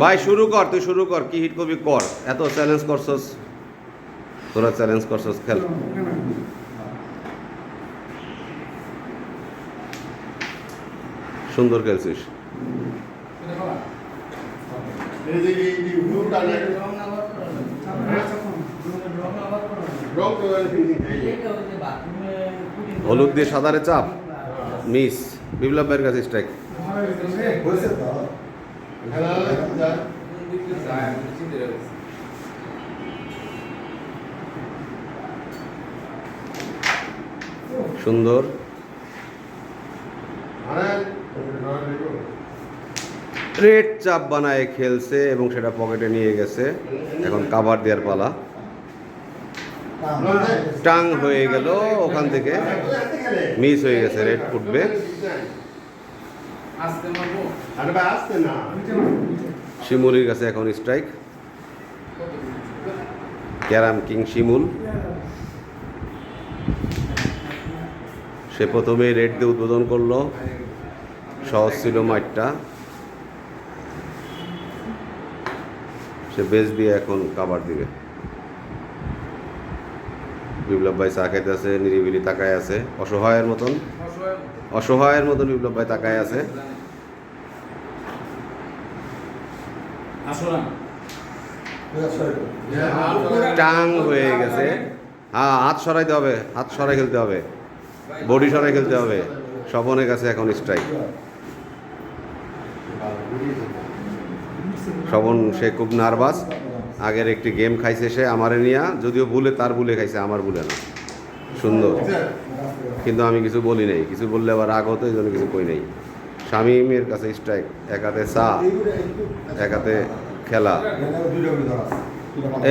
ভাই, শুরু কর, তুই শুরু কর, কি হিট করবি কর। এত চ্যালেঞ্জ করছস। তোরা চ্যালেঞ্জ করছস, খেল। সুন্দর খেলছিস। হলুদ দিয়ে সাদারে চাপ। মিস, বিপ্লবের কাছে স্ট্রাইক সুন্দর। আরে রেড চাপ বানায় খেলছে এবং সেটা পকেটে নিয়ে গেছে। এখন কাবার দেওয়ার পালা। টাং হয়ে গেল ওখান থেকে। মিস হয়ে গেছে রেড ফুটবে। আরে ভাই আসতে না। শিমুলের কাছে এখন স্ট্রাইক ক্যারাম কিং শিমুল। সে প্রথমে রেড দিয়ে উদ্বোধন করল। সহজ ছিল মাঠটা। সে বেস দিয়ে এখন কাবার দিবে। বিপ্লব ভাই চা খাইতে আছে নিরিবিলি তাকায় আছে। অসহায়ের মতন। অসহায়ের মতন বিপ্লব ভাই তাকায় আছে। টাং হয়ে গেছে। হ্যাঁ হাত সরাইতে হবে হাত সরাই খেলতে হবে। বডি সরাই খেলতে হবে। স্বপনের কাছে এখন স্ট্রাইক স্বপন সে খুব নার্ভাস আগের একটি গেম খাইছে সে আমারে নিয়া। যদিও ভুলে তার ভুলে খাইছে আমার ভুলে না। সুন্দর। কিন্তু আমি কিছু বলি নাই। কিছু বললে আবার রাগ হতো এই জন্য কিছু কই নাই। শামিমের কাছে স্ট্রাইক এক হাতে চা এক হাতে খেলা।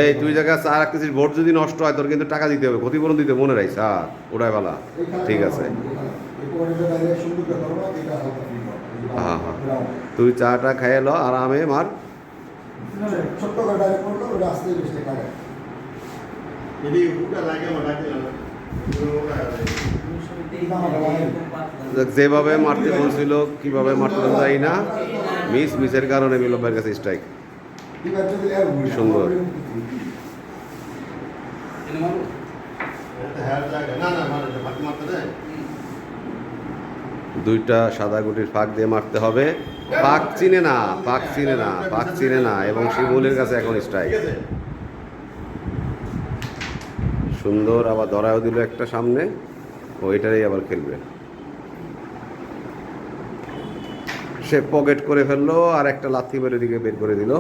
এই তুই জায়গায় চা রাখতেছিস ভোট যদি নষ্ট হয় তোর কিন্তু টাকা দিতে হবে ক্ষতিপূরণ দিতে মনে রাখিস চা ওটাই ভালা ঠিক আছে। হ্যাঁ হ্যাঁ। তুই চাটা খাইয়ে ল আরামে মার। ছোট্ট যেভাবে মারতে বলছিল, কীভাবে মারতে জানি না। মিস, মিসের কারণে বিলম্বের কাছে স্ট্রাইক সুন্দর। দুইটা সাদা গুটির ফাঁক দিয়ে মারতে হবে। পাক চিনে না পাক চিনে না পাক চিনে না, এবং শিমুলের কাছে এখন স্ট্রাইক সুন্দর আবার ধরাও দিল একটা সামনে ও এটারই আবার খেলবে। সে পকেট করে ফেলল আর একটা লাথি মেরে দিকে বের করে দিল।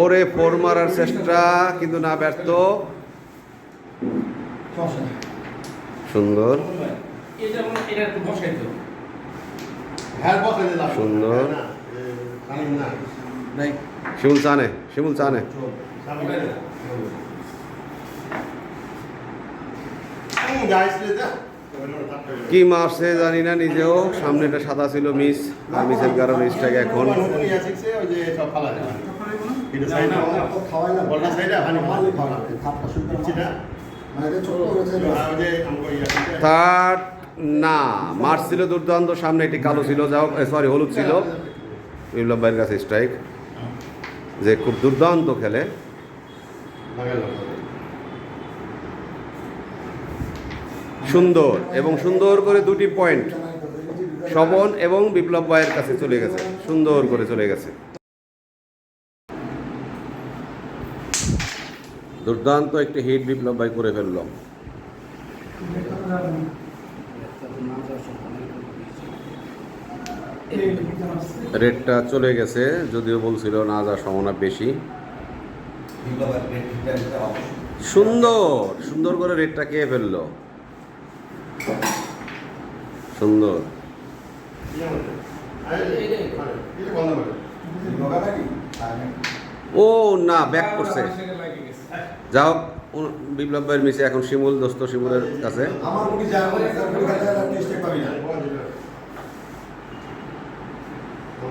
ওরে ফোর মারার চেষ্টা কিন্তু না ব্যর্থ। সুন্দর। হ্যাঁ বসে দিলাম সুন্দর। আমি না শিমুল চানে শিমুল চানে কি মারছে জানি না নিজেও। সামনেটা সাদা ছিল মিস আর মিসের কারণে স্ট্রাইক এখন। থার্ড না, মার্চ ছিল দুর্দান্ত, সামনে একটি কালো ছিল যাও সরি হলুদ ছিল। বিপ্লব ভাইয়ের কাছে স্ট্রাইক যে খুব দুর্দান্ত খেলে। সুন্দর, এবং সুন্দর করে দুটি পয়েন্ট শবন এবং বিপ্লব ভাইয়ের কাছে চলে গেছে। সুন্দর করে চলে গেছে। দুর্দান্ত একটি হিট বিপ্লব ভাই করে ফেলল। রেটটা চলে গেছে, যদিও বলছিল না যা সম্ভাবনা বেশি। সুন্দর সুন্দর করে রেটটা কে ফেলল। সুন্দর। ও না ব্যাক করছে। যাও বিপ্লব ভাইয়ের মিশে এখন শিমুল, দোস্ত শিমুলের কাছে আমার মুখে যা বলে তার মুখে কাছে আর টেস্টে পাবি না যার না যায় এই ব্যবস্থা করতে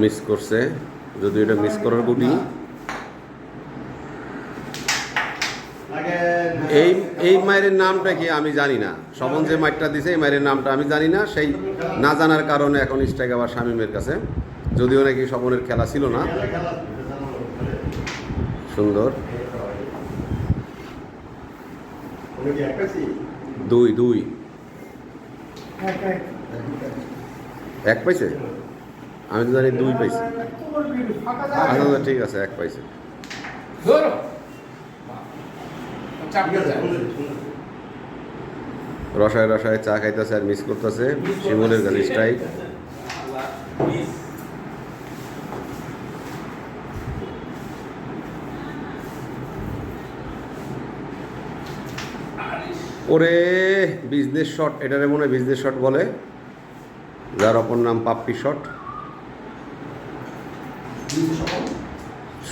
মিস করছে যদি এটা মিস করার গুটি এই এই মায়ের নামটা কি আমি জানি না। স্বপন যে মাইটটা দিছে, এই মায়ের নামটা আমি জানি না। সেই না জানার কারণে এখন স্ট্রাইক আবার শামীমের কাছে। যদিও নাকি স্বপনের খেলা ছিল না। সুন্দর। দুই দুই। এক পাইছে? আমি তো জানি দুই পাইছি। আচ্ছা আচ্ছা, ঠিক আছে এক পাইছে। রসায় রসায় চা খাইতেছে আর মিস করতেছে। শিমুলের কাছে স্ট্রাইক ওরে বিজনেস শট এটারে মনে হয় বিজনেস শট বলে। যার অপর নাম পাপ্পি শট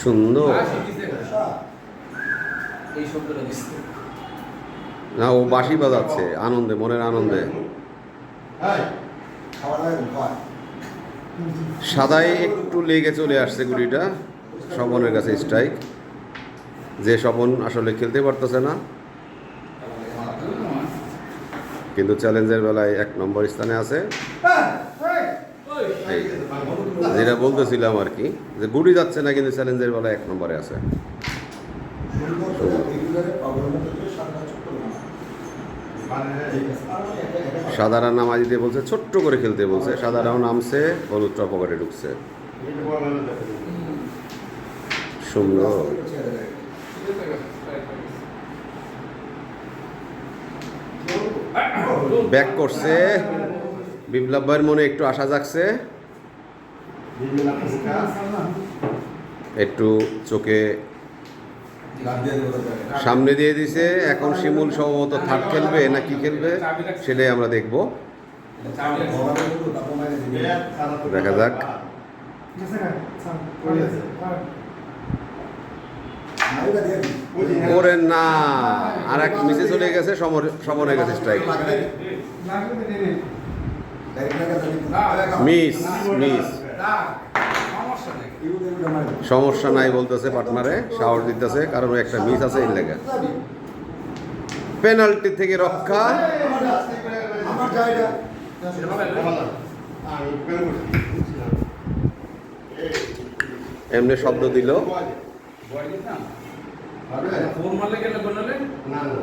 সুন্দর। না, ও বাঁশি বাজাচ্ছে, আনন্দে, মনের আনন্দে। সাদায় একটু লেগে চলে আসছে গুলিটা। স্বপনের কাছে স্ট্রাইক যে স্বপন আসলে খেলতে পারতেছে না। কিন্তু চ্যালেঞ্জের বেলায় এক নম্বর স্থানে আছে। যেটা বলতেছিলাম আর কি, যে গুড়ি যাচ্ছে না কিন্তু চ্যালেঞ্জের বেলায় এক নম্বরে আছে। সাদারা নামা দিতে বলছে, ছোট্ট করে খেলতে বলছে। সাদারাও নামছে, হলুদটা পকেটে ঢুকছে। সুন্দর ব্যাক করছে। বিপ্লব ভাইয়ের মনে একটু আশা জাগছে। একটু চোখে সামনে দিয়ে দিছে। এখন শিমুল সম্ভবত থার্ড খেলবে না কি খেলবে সেটাই আমরা দেখব। দেখা যাক। ওরে না আর এক মিসে চলে গেছে, সমর গেছে স্ট্রাইক মিস মিস। সমস্যা নাই বলতেছে পার্টনারে সাহস দিতেছে, কারণ একটা মিস আছে এর লেগে। পেনাল্টি থেকে রক্ষা। এমনি শব্দ দিল। বয় ফোন মারলে কেন বললে না না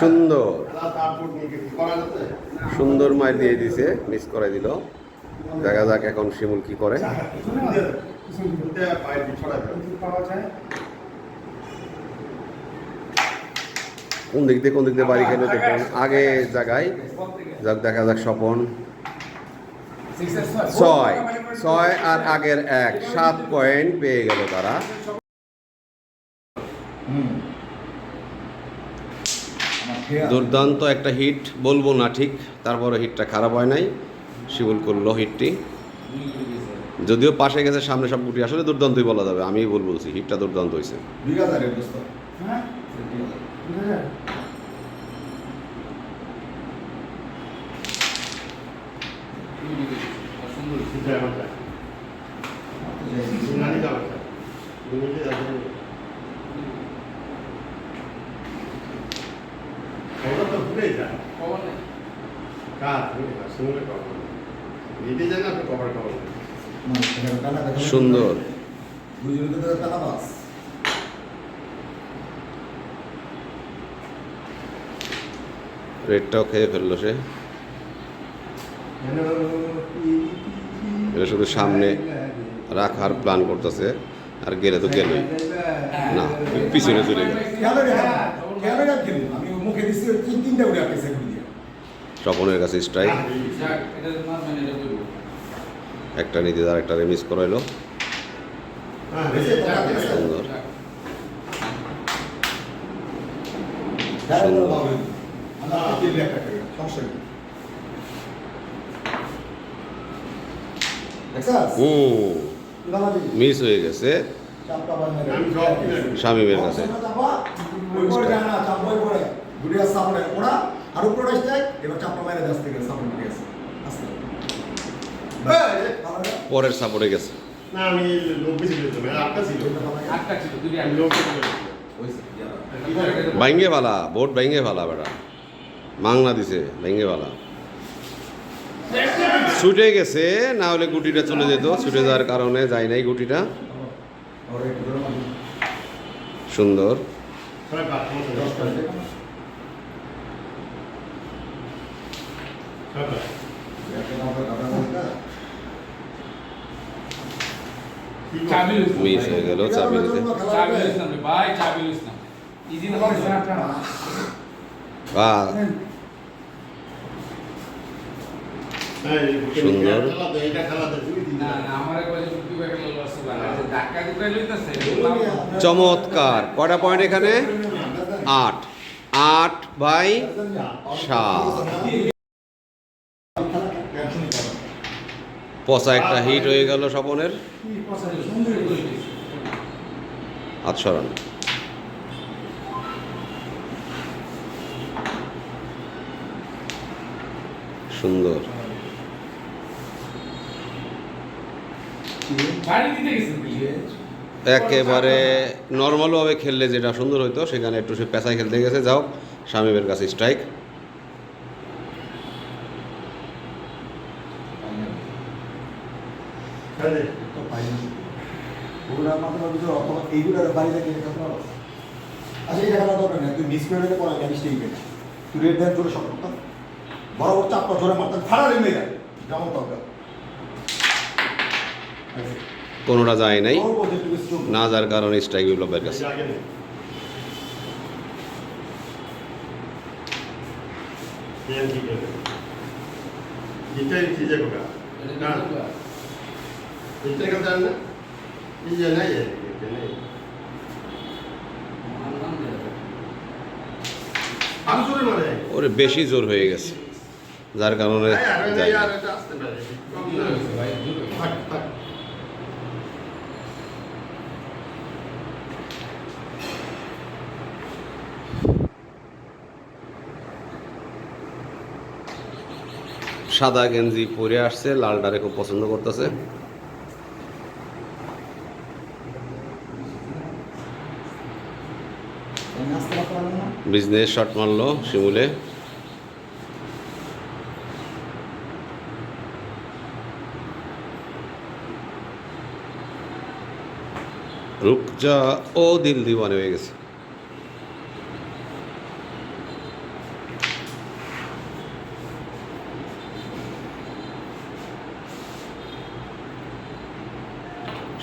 সুন্দর। সুন্দর মার দিয়ে দিছে মিস করে দিল। দেখা যাক এখন শিমুল কি করে। যায় কোন দিক দিয়ে কোন দিক দিয়ে বাড়ি খেলে দেখুন। আগে জায়গায়। যাক দেখা যাক স্বপন। ছয়। ছয় আর আগের এক সাত পয়েন্ট পেয়ে গেল তারা। দুর্দান্ত একটা হিট বলব না ঠিক তারপরে হিটটা খারাপ হয় নাই। শিবুল করল হিটটি। যদিও পাশে গেছে সামনে সব গুটি আসলে দুর্দান্তই বলা যাবে আমি বলব হিটটা দুর্দান্ত হয়েছে হ্যাঁ বুঝা যায় সুন্দর সিধা আমার নানি যাবে দুমিনিটে যাবে ওটা তো ভুলে যায় খবর নেই কাজ শুনলে কখন নিজে জানে আপনি কভার কভার সুন্দর। রেডটাও খেয়ে ফেলল সে। এটা শুধু সামনে রাখার প্ল্যান করতেছে, আর গেলে তো গেলই। না, পিছনে চলে গেল। স্বপনের কাছে স্ট্রাইক যাক এটা মারবেন এটা করব একটা নিতে আর একটা রেমিস করাইলো। হ্যাঁ সুন্দর। হুম মিস হয়ে গেছে। শামীমের কাছে। আর উপরে এবার চাপটা যাচ্ছে সামনে গেছে আস্তে পরের সাপোর্টে গেছে। না আমি আটটা ছিল। আটটা ছিল। বাইঙ্গে ভালা বোট বাইঙ্গে ভালা বেটা। মাংনা দিছে বাইঙ্গে ভালা ছুটে গেছে না হলে গুটিটা চলে যেত। ছুটে যাওয়ার কারণে যায় নাই গুটিটা। সুন্দর সমস্যা নেই। ছয় পাঁচ। কি বল? চাবি লইছিলাম মিস হয়ে গেল চাবি নিতে ভাই চাবি ইজি না বাহ সুন্দর। চমৎকার। কয়টা পয়েন্ট এখানে? আট। আট বাই সাত। পচা একটা হিট হয়ে গেল স্বপনের। আচ্ছা সুন্দর। একেবারে নর্মালভাবে খেললে যেটা সুন্দর হইতো, সেখানে একটু সে পেঁচায় খেলতে গেছে। যাও, শামিমের কাছে স্ট্রাইক খেলা দে। ওগুলা মাত্র ভিতরে অথবা পারো আচ্ছা এই দরকার নেই। তুই মিস করে পরে জানিস ঠিক আছে তুই রেড দেন জোরে শট করতাম। বরাবর চাপটা জোরে মারতাম। ফাড়া রেমে যায় যেমন দরকার। কোনোটা যায় নাই। না যার কারণে স্ট্রাইক বিপ্লবের কাছে নে। আছে। না, নাই। আরও জোরে মারে। ওরে বেশি জোর হয়ে গেছে যার কারণে। সাদা গেঞ্জি পরে আসছে লালটারে খুব পছন্দ করতেছে বিজনেস শট মারলো শিমুলে। রুক যা ও দিল দিওয়ানে হয়ে গেছে।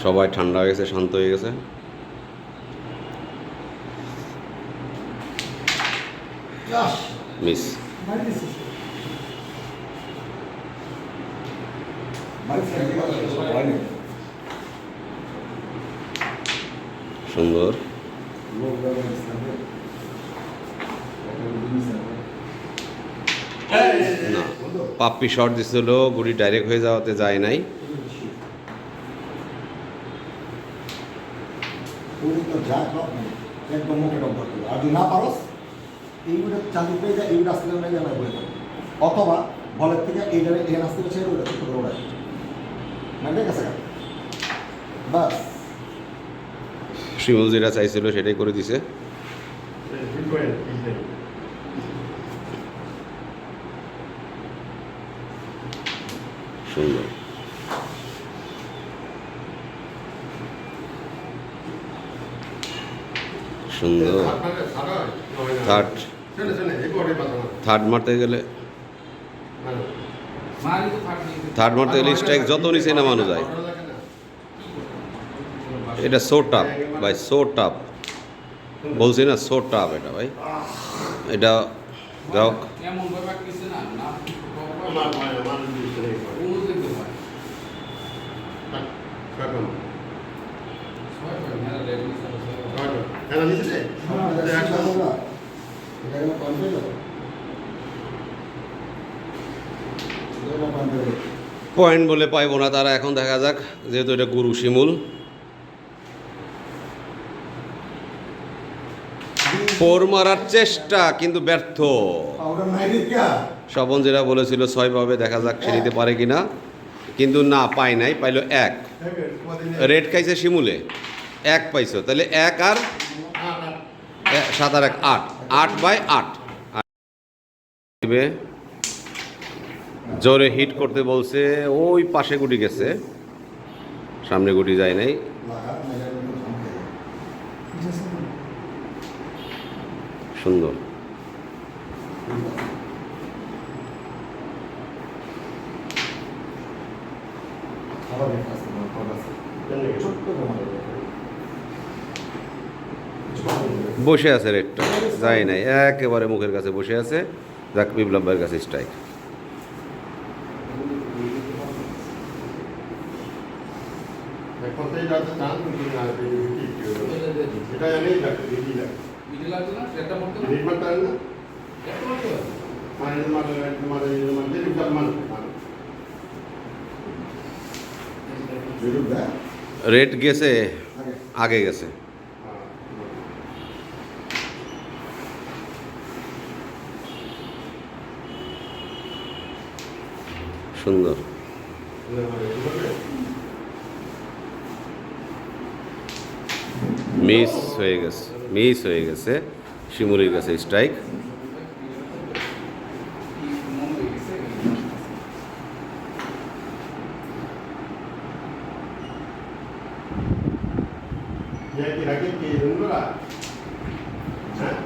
সবাই ঠান্ডা হয়ে গেছে, শান্ত হয়ে গেছে। মিস সুন্দর। না। পাপ্পি শট দিছিল গুড়ি ডাইরেক্ট হয়ে যাওয়াতে যায় নাই। যা একদম মুখে আর যদি না পারস? এইগুলো চালু পেয়ে যায় এইগুলো আসতে গেলে আমার বলে দেবে অথবা বলের থেকে এইটা এই আসতে ছেড়ে ওইটা ছোট করে ওড়াই মানে গা বাস। শিমুল যেটা চাইছিল সেটাই করে দিছে। এই এই। সুন্দর সুন্দর থার্ড মারে, থার্ড হয়? নয় না। থার্ড শোনে, শোনে, এই বড়ই পাতা না। থার্ড মারতে গেলে? থার্ড মারতে গেলে স্ট্রাইক যত নিচে নামানো যায়? এটা সো টাপ ভাই সো টাপ বলছি না সো টাপ এটা, ভাই। এটা যাও না না আমার ভয়, আমার জিনিস নেই ভয়। কোনো দেখতে হয় থাক, কাকুন। ছয় ভাই মেরা রেডি স্যার কাকুন। হ্যাঁ, নিচে দে। দে, একটা। এটা গেলে পয়েন্ট পেয়ে যাবে এটা পয়েন্ট পেয়ে যাবে পয়েন্ট বলে পাইবো না তারা এখন দেখা যাক যেহেতু এটা গুরু শিমুল। ফোর মারার চেষ্টা কিন্তু ব্যর্থ। স্বপন যেটা বলেছিল ছয় ভাবে দেখা যাক সে নিতে পারে কিনা। কিন্তু না পাই নাই পাইলো এক। রেড খাইছে শিমুলে। এক পাইছো তাহলে এক আর সাত আর এক আট। আট বাই আট। দিবে। জোরে হিট করতে বলছে, ওই পাশে গুটি গেছে সামনে গুটি যায় নাই। সুন্দর? বসে আছে রেটটা, যায় নাই, একেবারে মুখের কাছে বসে আছে যাক, বিপ্লব কাছে স্ট্রাইক এখন তো এটা হচ্ছে চাঁদ কিন্তু না, এটা কি কি হলো? এটা এনেই লাগবে, এটাই লাগবে। মিডিল লাগছে না একটা মরতে না নির্মাণ করেন না? একটা মরতে হবে মানে মানে মানে মানে যেরকম মানে মানে বিরুদ্ধ দেয়? রেড গেছে আগে। আগে গেছে হ্যাঁ। সুন্দর মিস হয়ে গেছে মিস হয়ে গেছে শিমুলির কাছে স্ট্রাইক মন হয়ে গেছে ইয়া কি রাখে কি রুমরা হ্যাঁ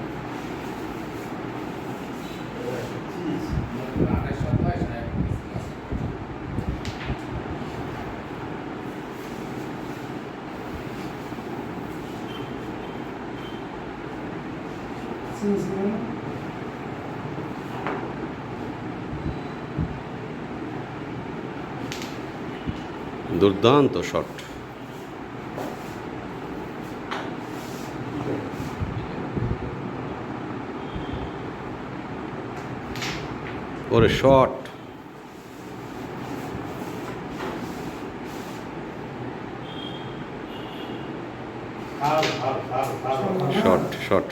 আঠাশ সাতাশ এক দুর্দান্ত শট। ওরে shot. Shot shot.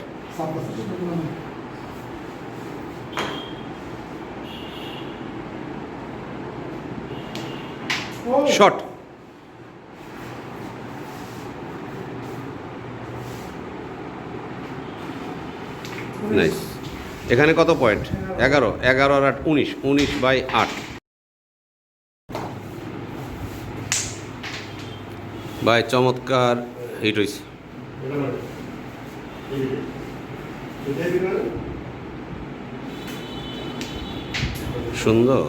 Shot. Nice এখানে কত পয়েন্ট এগারো। এগারো আর আট, উনিশ। উনিশ বাই আট। বাই, চমৎকার। হিট হয়েছে সুন্দর।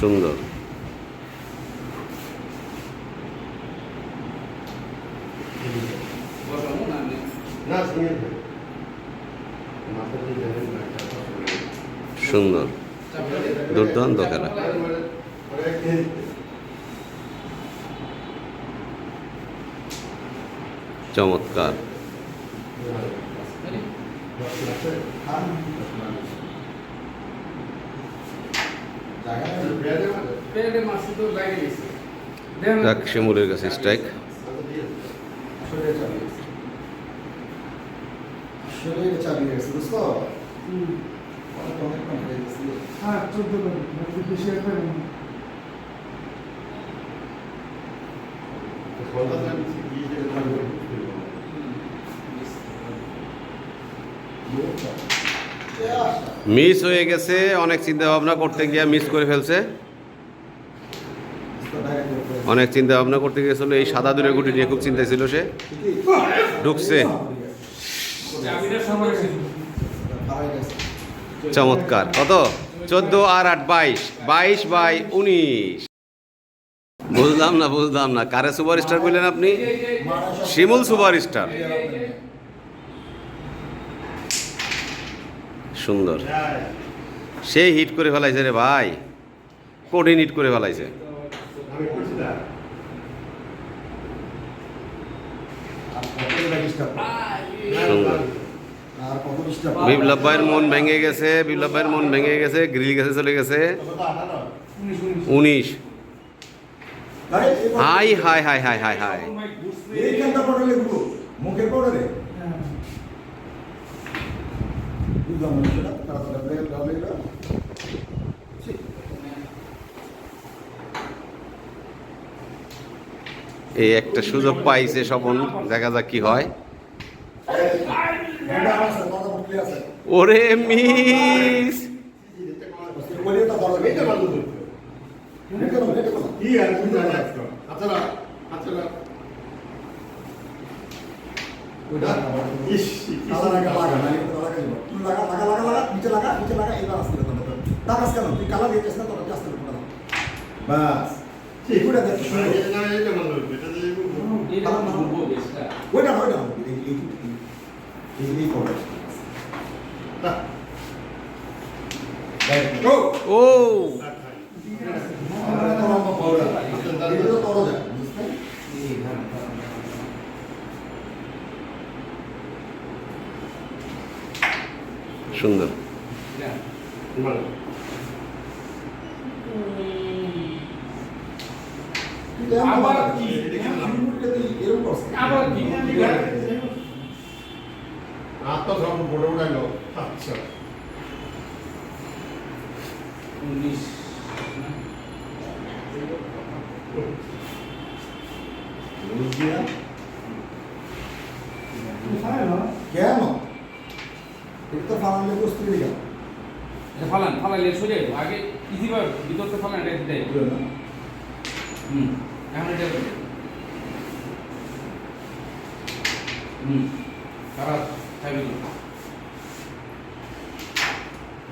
সুন্দর বসাবো না আমি না শুনে মাথা দিয়ে জানেন না সুন্দর। দুর্দান্ত খেলা। চমৎকার শিমুলের কাছে স্ট্রাইক শরীরে চালিয়ে গেছে। গেছে, বুঝছ? অনেক অনেক কম হয়ে গেছে। হ্যাঁ চোদ্দ করে বেশি একটা নেই। এ আশা। মিস হয়ে গেছে অনেক চিন্তা ভাবনা করতে গিয়ে মিস করে ফেলছে। অনেক চিন্তা ভাবনা করতে গিয়েছিল এই সাদা দূরে গুটি নিয়ে খুব চিন্তা ছিল সে ঢুকছে চাবিটা সময় গেছে দাঁড়ায় গেছে। চমৎকার। কত? চোদ্দ আর আট, বাইশ। বাইশ বাই উনিশ। বুঝলাম না বুঝলাম না। কারে সুপার স্টার বললেন আপনি? শিমুল সুপার স্টার সুন্দর। সেই হিট করে ফেলাইছে রে ভাই। কঠিন হিট করে ফেলাইছে। সুন্দর। বিপ্লব ভাইয়ের মন ভেঙে গেছে বিপ্লব ভাইয়ের মন ভেঙে গেছে গ্রিল গেছে, চলে গেছে। উনিশ। হাই হাই হাই হাই হাই হাই। এই একটা সুযোগ পাইছে স্বপন, দেখা যাক কি হয়। ওরে মিস। ওইটা ওইটা ও এই ধরুন সুন্দর। আবার কি? এরকম আবার কি? তো সব বড় আচ্ছা। উনিশ। দিয়া কেন? এটা তো ফালালে তো ফালান ফালাইলে সোজা যাব। আগে ইজি বার ভিতরতে ফালান এটা দিতে হুম এখন এটা হুম খারাপ খাইবি তো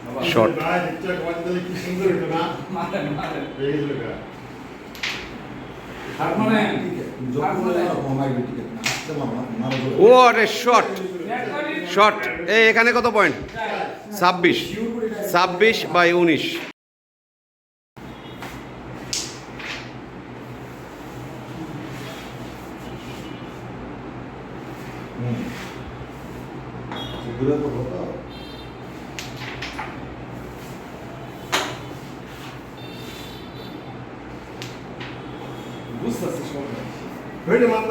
বাবা, Short. ভাই, ইচ্ছা করে দিলে কি সুন্দর হতো না? মারেন মারেন এই গেলো গা। হাত মারেন হাত যখন মারেন কমাই টিকে না আসতে মামা মারা যাবে ও রে শট শট এই এখানে কত পয়েন্ট ছাব্বিশ। ছাব্বিশ বাই উনিশ। হুম সেগুলো তো হতো বুঝতেছি সব হইলে মাত্র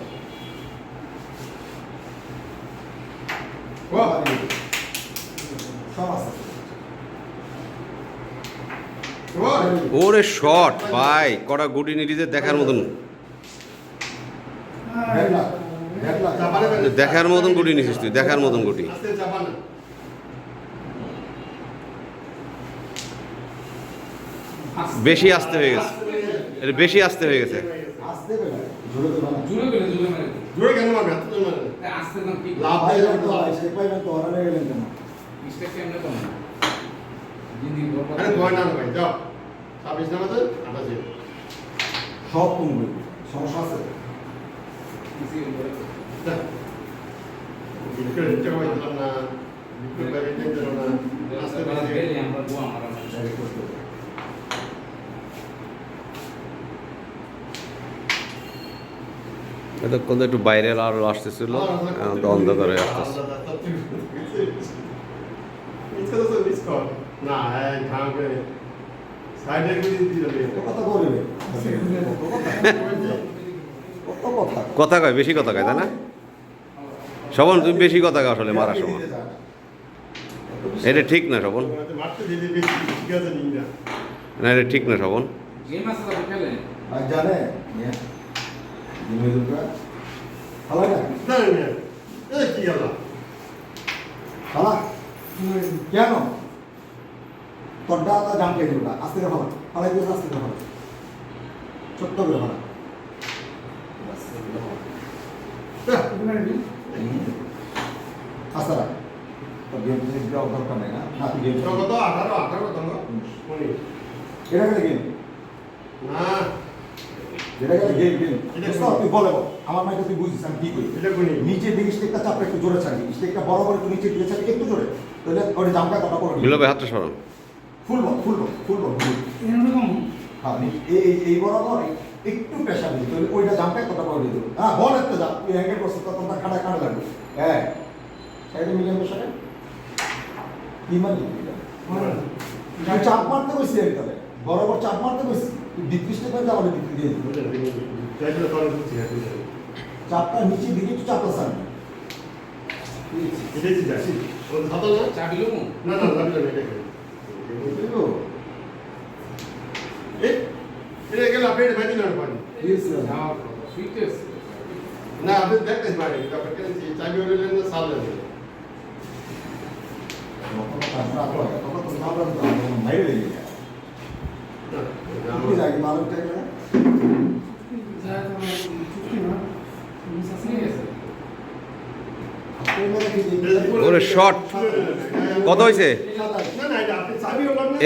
ওরে শট, ভাই কটা গুটি নিটিতে দেখার মতন। দেখার মতন গুটি নিছিস তুই, দেখার মতন গুটি। বেশি আসতে হয়ে গেছে এটা বেশি আসতে হয়ে গেছে আরে। ছাব্বিশ নামাতে, আঠাশে। সব কমবে সমস্যা আছে। এতক্ষণ একটু বাইরে আরও আসতেছিল অন্ধকারে আসতেছে। না, কথা বলবে কত কথা কথা কয় বেশি কথা কয় তাই না? শবন তুমি বেশি কথা কয় আসলে মারা সময়। এটা ঠিক না শবন না। এটা ঠিক না শবন কেন? তোরটা তো জাম খেয়ে দিবা আস্তে করে ভালো ফালাই দিয়ে আস্তে করে ছোট্ট করে ভালো আস্তে রাখ। গেম প্লে দরকার নেই না? না তুই গেম কত? আঠারো, আঠারো কত? এটা গেলে গেম না, এটা গেলে গেম গেম তুই বলে আমার মাইকে তুই বুঝিস আমি কি করি? এটা কোনি? নিচে দিকে স্টেকটা চাপটা একটু জোরে ছাড়ি স্টেকটা বড় করে একটু নিচে একটু জোরে। তাহলে ওর জামটা কটা করে হাতটা সরান ফুল বল ফুল বল ফুল বল ফুল এরকম? হ্যাঁ এই এই বরাবর একটু প্রেশার দিত ওইটা জাম্পটা কত করে দিত হ্যাঁ বল একটা জাম্প তুই হ্যাঙ্গের করছ তত তোমার খাটা কাটা লাগবে হ্যাঁ সাইডে মিডিয়াম প্রেশারে কি মানে তুই চাপ মারতে বসি আর তবে বরাবর চাপ মারতে বসি তুই বিকৃষ্ট করে যাওয়ার বিক্রি দিয়ে দিবি। তখন হ্যাঁ চাপটা নিচে দিকে তুই চাপটা সার এটাই চিন্তা ও হাতো না চাবি লোক না না যাবি না এটা করে এই এটা গেলে আপনি এটা ভাজি না পানি ফিটনেস না আপনি ওরে শট। কত হয়েছে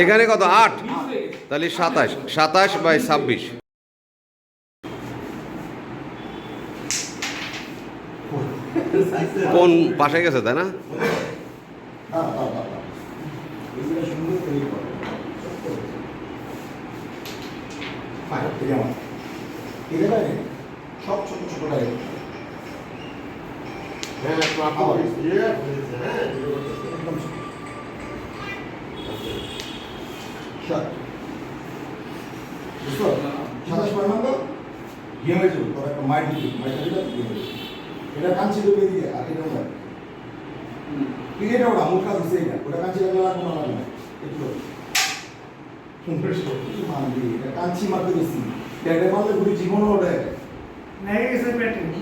এখানে কত? আট। তাহলে সাতাশ। সাতাশ বাই ছাব্বিশ। কোন পাশে গেছে, তাই না? সব ছোট ছোট হ্যাঁ ইয়ে বলেছে হ্যাঁ এগুলো। একদম শট বুঝছ সাতাশ পয়েন্ট নম্বর গেম হয়েছিল তোর একটা মাইট দিবি মাইট দিলে গেম হয়েছিল এটা কাঞ্চি দেবে এদিকে আর এটা নয় এটা ওটা মুখ কাজ দিছে এটা ওটা কাঞ্চি লাগলে লাগবে না লাগবে এটা কাঞ্চি মারতে বেশি প্যাডে মারলে পুরো জীবনও গেছে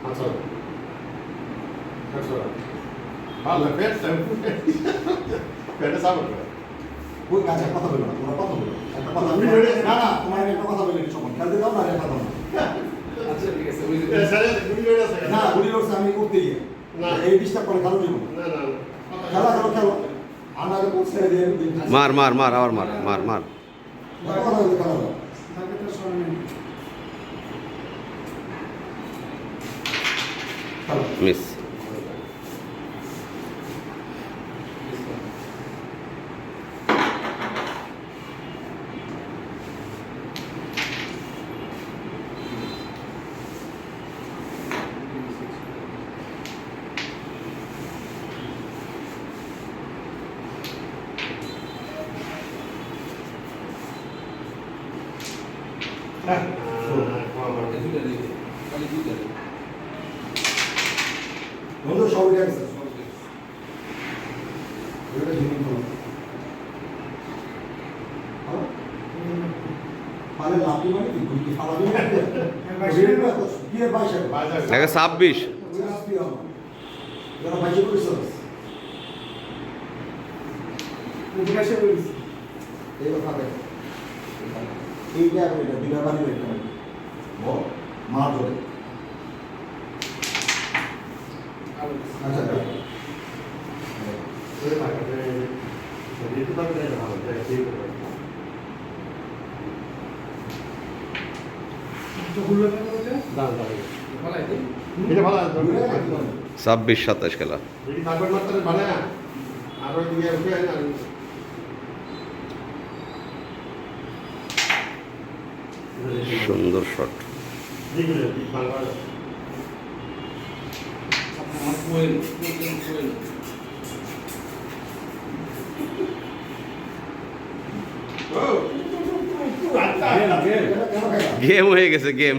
আচ্ছা, করে। কথা বলব না তোমরা কথা বলো একটা কথা না না তোমার একটা কথা বলি সময় খেলতে দাও না কথা আচ্ছা ঠিক আছে করে। না গুলি করছে আমি করতে গিয়ে না। এই ডিস্টার্ব করে খেলো দিব না, না, না। খেলা খেলো খেলো মার মার মার আবার মার মার মার কথা বলতে খেলা দাও তাকে তো স্মরণ নেই খেলো মিস হ্যাঁ, আমার। দুইটা দিবে খালি দুইটা দিবে বন্ধু সব উঠে গেছে ওইটা জিনিস হলো ভালো? মানে লাভি মানে কি গুলি ফালাবি কি এর বাইশে দেখে ছাব্বিশ। যারা বাইশে ছাব্বিশ সাতাশ খেলা। সুন্দর শট? গেম হয়ে গেছে গেম